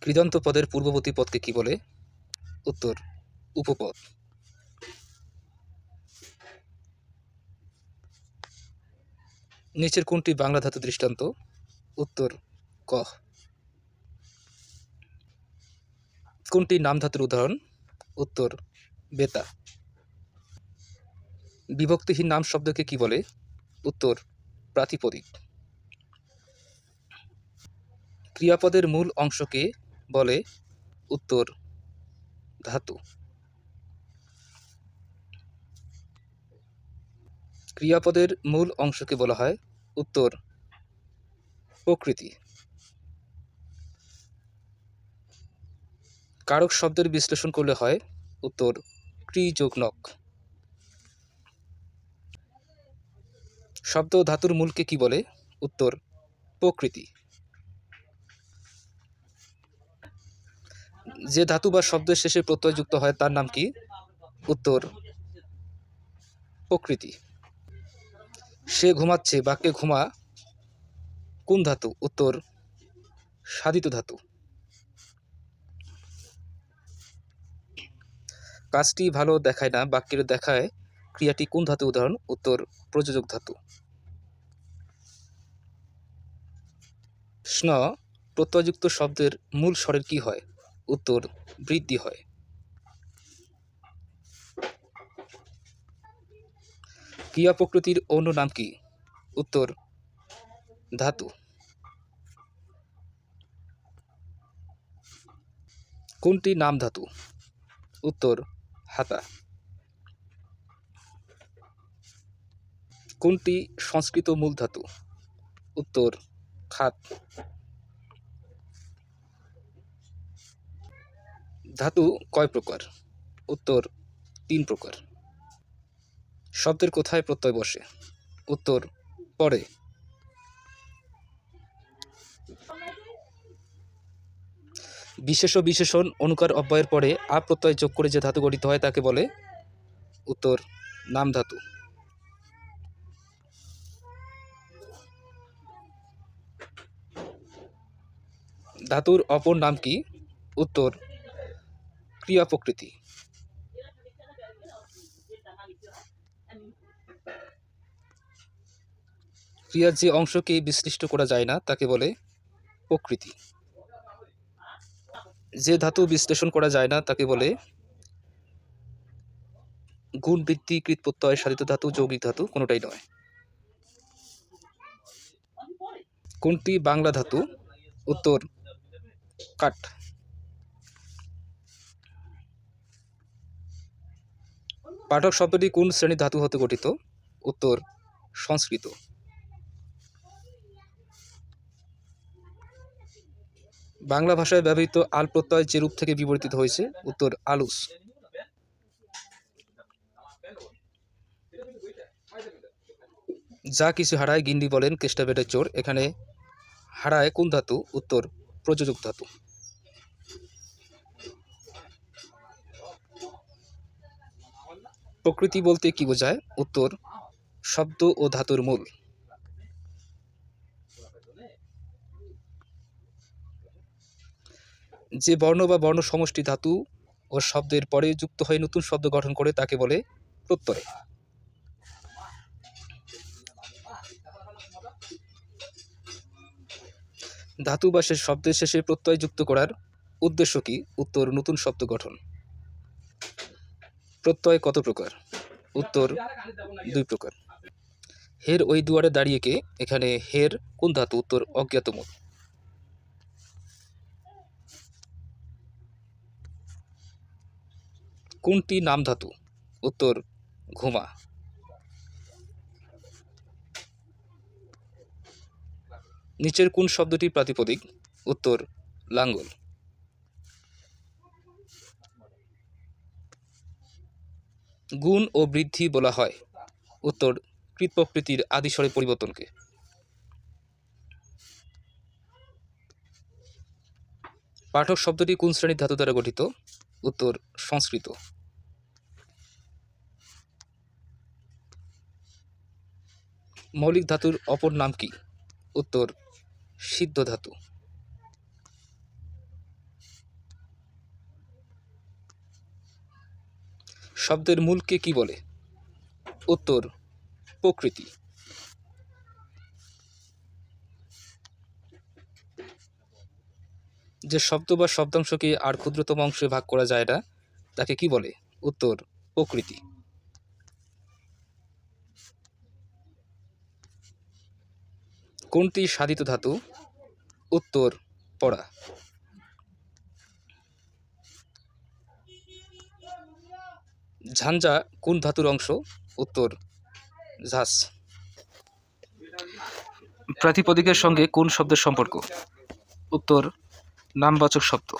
কৃদন্ত পদের পূর্ববর্তী পদকে কি বলে? উত্তর, উপপদ। নিচের কোনটি বাংলা ধাতু দৃষ্টান্ত? উত্তর, ক। কোনটি নাম ধাতুর উদাহরণ? উত্তর, বেতা। বিভক্তিহীন নাম শব্দকে কি বলে? উত্তর, প্রাতিপদিক। ক্রিয়াপদের মূল অংশকে বলে উত্তর, ধাতু। ক্রিয়াপদের মূল অংশকে বলা হয় উত্তর, প্রকৃতি। কারক শব্দের বিশ্লেষণ করলে হয় উত্তর ক্রি যোগ শব্দ ধাতুর মূলকে কি বলে? উত্তর, প্রকৃতি। যে ধাতু বা শব্দের শেষে প্রত্যয় যুক্ত হয়, তার নাম কি? উত্তর, প্রকৃতি। সে ঘুমাচ্ছে, বাক্যে ঘুমা, কোন ধাতু? উত্তর, সাধিত ধাতু। কাজটি ভালো দেখায় না, বাক্যের দেখায় ক্রিয়াটি কোন ধাতু? উদাহরণ, উত্তর, প্রযোজক ধাতু। স্ন, প্রত্যয়যুক্ত শব্দের মূল স্বরের কি হয়? উত্তর বৃদ্ধি হয়। ক্রিয়া প্রকৃতির অন্য নাম কি? উত্তর, ধাতু। কোনটি নাম ধাতু? উত্তর, হাতা। কোনটি সংস্কৃত মূল ধাতু? উত্তর, খাত। ধাতু কয় প্রকার? উত্তর, তিন প্রকার। শব্দের কোথায় প্রত্যয় বসে? উত্তর, পরে। বিশেষ বিশেষণ, অনুকার অব্যয়ের পরে আ প্রত্যয় যোগ করে যে ধাতু গঠিত হয় তাকে বলে উত্তর, নাম ধাতু। ধাতুর অপর নাম কি? উত্তর ক্রিয়া প্রকৃতি। ক্রিয়ার যে অংশকে বিশ্লিষ্ট করা যায় না, তাকে বলে প্রকৃতি। যে ধাতু বিশ্লেষণ করা যায় না, তাকে বলে গুণ বৃত্তি কৃত প্রত্যয় সাধিত ধাতু, যৌগিক ধাতু, কোনোটাই নয়। কোনটি বাংলা ধাতু? উত্তর, কাঠ। পাঠক শব্দটি কোন শ্রেণির ধাতু হতে গঠিত? উত্তর, সংস্কৃত। বাংলা ভাষায় ব্যবহৃত আল প্রত্যয় যে রূপ থেকে বিবর্তিত হয়েছে? উত্তর, আলুস। যা কিছু হারায় গিন্ডি বলেন কেষ্টাবেটের চোর। এখানে হারায় কোন ধাতু? উত্তর, প্রযোজক ধাতু। প্রকৃতি বলতে কি বোঝায়? উত্তর, শব্দ ও ধাতুর মূল। যে বর্ণ বা বর্ণ সমষ্টি ধাতু ও শব্দের পরে যুক্ত হয়ে নতুন শব্দ গঠন করে তাকে বলে প্রত্যয়। ধাতু বা শেষ শব্দের শেষে প্রত্যয় যুক্ত করার উদ্দেশ্য কি? উত্তর, নতুন শব্দ গঠন। প্রত্যয় কত প্রকার? উত্তর দুই প্রকার। হের ওই দুয়ারে দাঁড়িয়ে কে? এখানে হের কোন ধাতু? উত্তর অজ্ঞাতমূল কোনটি নাম ধাতু? উত্তর ঘুমা। নিচের কোন শব্দটি প্রাতিপদিক? উত্তর লাঙ্গল। গুণ ও বৃদ্ধি বলা হয়। উত্তর কৃত প্রকৃতির আদিস্বরে পরিবর্তনকে। পাঠক শব্দটি কোন শ্রেণির ধাতু দ্বারা গঠিত? উত্তর, সংস্কৃত। মৌলিক ধাতুর অপর নাম কি? উত্তর, সিদ্ধ ধাতু। শব্দের মূলকে কি বলে? উত্তর, প্রকৃতি। যে শব্দ বা শব্দাংশকে আর ক্ষুদ্রতম অংশে ভাগ করা যায় না, তাকে কি বলে? উত্তর, প্রকৃতি। কোনটি সাধিত ধাতু? উত্তর, পড়া। ঝাঞ্ঝা কোন ধাতুর অংশ? উত্তর ঝাঁস। প্রাতিপদিকের সঙ্গে কোন শব্দের সম্পর্ক? উত্তর নামবাচক শব্দ।